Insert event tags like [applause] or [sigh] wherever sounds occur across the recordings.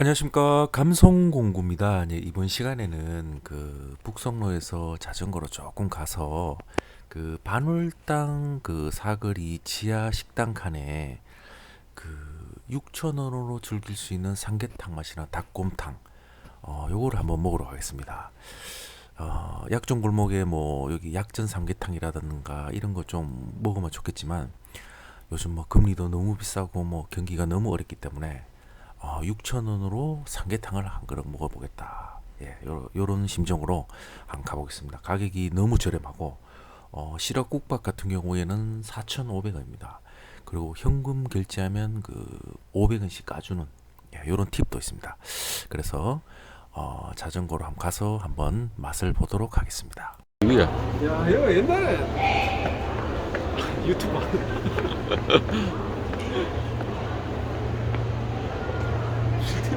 안녕하십니까 감성공구입니다. 네, 이번 시간에는 그 북성로에서 자전거로 조금 가서 그 반월당 그 사거리 지하 식당 칸에 그 6,000원으로 즐길 수 있는 삼계탕 맛이나 닭곰탕 어 요거를 한번 먹으러 가겠습니다. 어 약전 골목에 뭐 여기 약전 삼계탕이라든가 이런 거 좀 먹으면 좋겠지만 요즘 뭐 금리도 너무 비싸고 뭐 경기가 너무 어렵기 때문에 어, 6,000원으로 삼계탕을 한 그릇 먹어보겠다. 예, 요, 요런 심정으로 한번 가보겠습니다. 가격이 너무 저렴하고, 어, 시럽국밥 같은 경우에는 4,500원입니다. 그리고 현금 결제하면 그 500원씩 까주는 예, 요런 팁도 있습니다. 그래서 어, 자전거로 한번 가서 한번 맛을 보도록 하겠습니다. 위야. 야, 이거 옛날에 유튜 [laughs]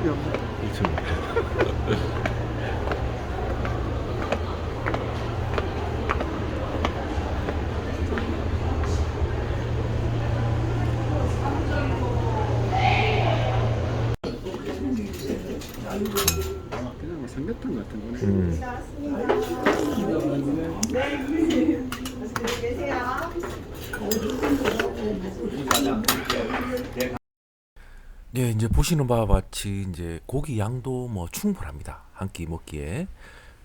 브쉴 틈이 없네. 그냥 뭐 삼계탕 같은 거네. 음. 네, 이제 보시는 바와 같이 이제 고기 양도 뭐 충분합니다. 한 끼 먹기에.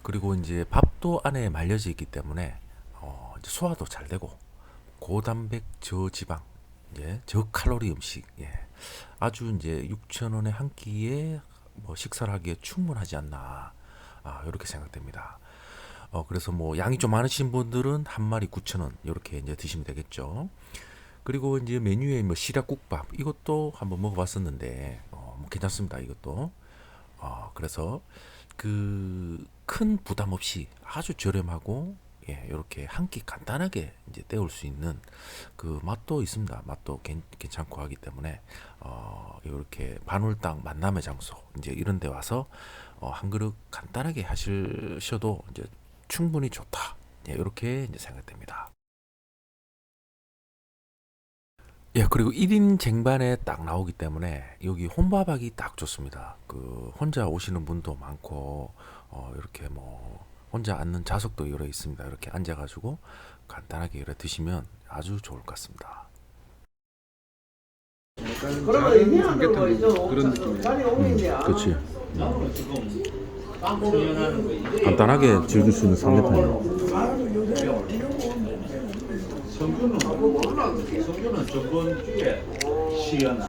그리고 이제 밥도 안에 말려져 있기 때문에 어, 이제 소화도 잘 되고 고단백 저지방, 이제 저칼로리 음식. 예. 아주 이제 6,000원에 한 끼에 뭐 식사를 하기에 충분하지 않나. 아, 이렇게 생각됩니다. 어, 그래서 뭐 양이 좀 많으신 분들은 한 마리 9,000원 이렇게 이제 드시면 되겠죠. 그리고 이제 메뉴에 뭐 시락국밥 이것도 한번 먹어봤었는데 어, 뭐 괜찮습니다 이것도. 어, 그래서 그 큰 부담 없이 아주 저렴하고 예, 이렇게 한 끼 간단하게 이제 때울 수 있는 그 맛도 있습니다. 맛도 괜, 괜찮고 하기 때문에 어, 이렇게 반월당 만남의 장소 이제 이런 데 와서 어, 한 그릇 간단하게 하시셔도 이제 충분히 좋다. 예, 이렇게 이제 생각됩니다. 예, 그리고 1인 쟁반에 딱 나오기 때문에 여기 혼밥하기 딱 좋습니다. 그 혼자 오시는 분도 많고 어 이렇게 뭐 혼자 앉는 좌석도 여러 있습니다. 이렇게 앉아 가지고 간단하게 이렇게 드시면 아주 좋을 것 같습니다. 그러면 작은 의미하는 거 이제 삼계탕 그런 느낌이에요. 자리 오는데 그렇지. 간단하게 간단하게 즐길 수 있는 삼계탕이요. 성주는 성주는 저번 주에 시연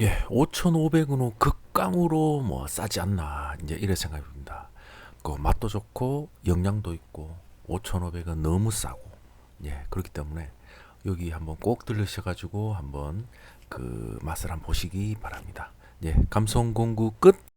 예, 5,500원은 극강으로 뭐 싸지 않나 이제 이래 생각입니다. 그 맛도 좋고 영양도 있고 5,500원 너무 싸고 예 그렇기 때문에 여기 한번 꼭 들르셔가지고 한번 그 맛을 한번 보시기 바랍니다. 예, 감성 공구 끝.